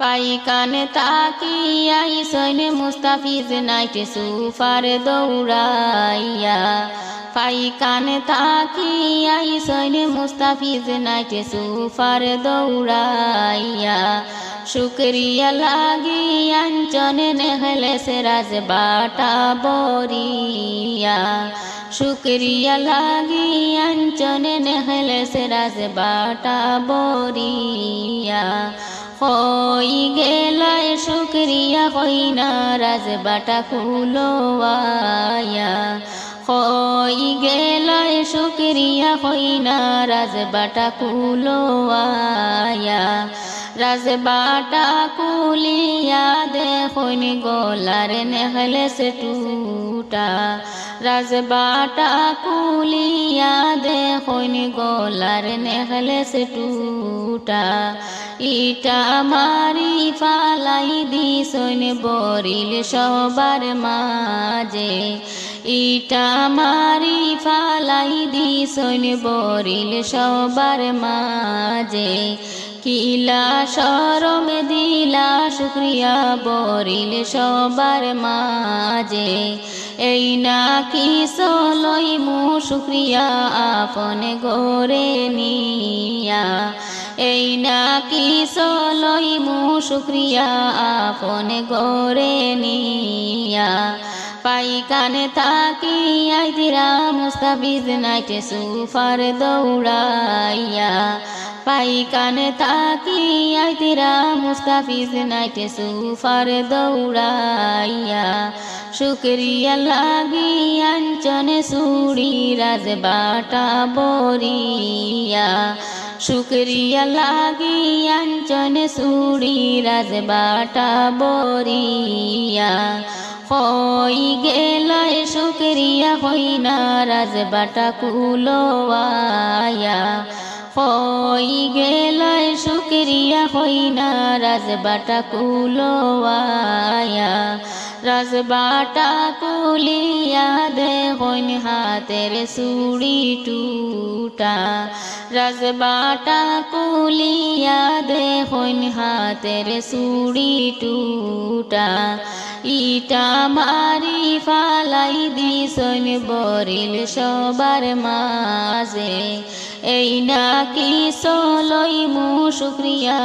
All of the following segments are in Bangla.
পাই কানে তাকিয়াই সৈনে মুস্তাফিজ নাইটে সুফার দৌড়াইয়া। পাই কানে তাকিয়াই সৈনে মুস্তাফিজ নাইটে সুফার দৌড়াইয়া। শুক্রিয়া লাগি অঞ্চনে নেহলে সে রাজ বাটা বরিয়া। শুক্রিয়া লাগি অঞ্চনে নেহলে সে রাজ বাটা বরিয়া। হই গেলায় শুক্রিয়া হই না রাজ বাটা কুলোয়া হই গেলায় শুক্রিয়া হই না রাজ বাটা কুলোয়া রাজ বাটা কুলিয়া দেখুন গোলার নেহলে সে টুটা। রাজ বাটা কুলিয়া দেখুন গোলার নেহলে সে টুটা। ইটা মারি ফালাই দিসন বরিল সবার মাঝে। ইটা মারি ফালাই দিসন বরিল সবার মাঝে। কিলা সরম দিলা, শুক্রিয়া বরিল সবার মাঝে। এই না কি সলই মু শুক্রিয়া আপন গোরে নিয়া। এই না কি সলই মু শুক্রিয়া আপন গোরে নিয়া। পাই কানে তাকি আইতিরা মুস্তাফিজ নাইটে সুফার দৌড়াইয়া। পাই কানে তাকি আইতিরা মুস্তাফিজ নাইটে সুফার দৌড়াইয়া। শুক্রিয়া লাগি অঞ্চনে সুড়ি রাজ বাটা বরিয়া। শুক্রিয়া লাগি অঞ্চনে সুড়ি রাজ বাটা বরিয়া। হই গেলায় শুক্রিয়া হই না রাজ বাটা কুলোয়া হই গেলায় শুক্রিয়া হই না বাটা কুলোয়া রাজবাটা কুলিয়া দে হইন হাতের সুড়ি টুটা। রাজবাটা দে হইন হাতের সুড়ি টুটা। ইটা মারি ফালাই দিসন বরিল সবার মাঝে। এই নাকি সলই মু, শুক্রিয়া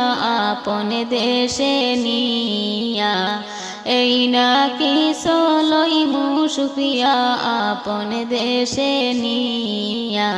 আপন দেশে নিয়া। এই নাকি সলই মু শুক্রিয়া আপন দেশে নিয়া।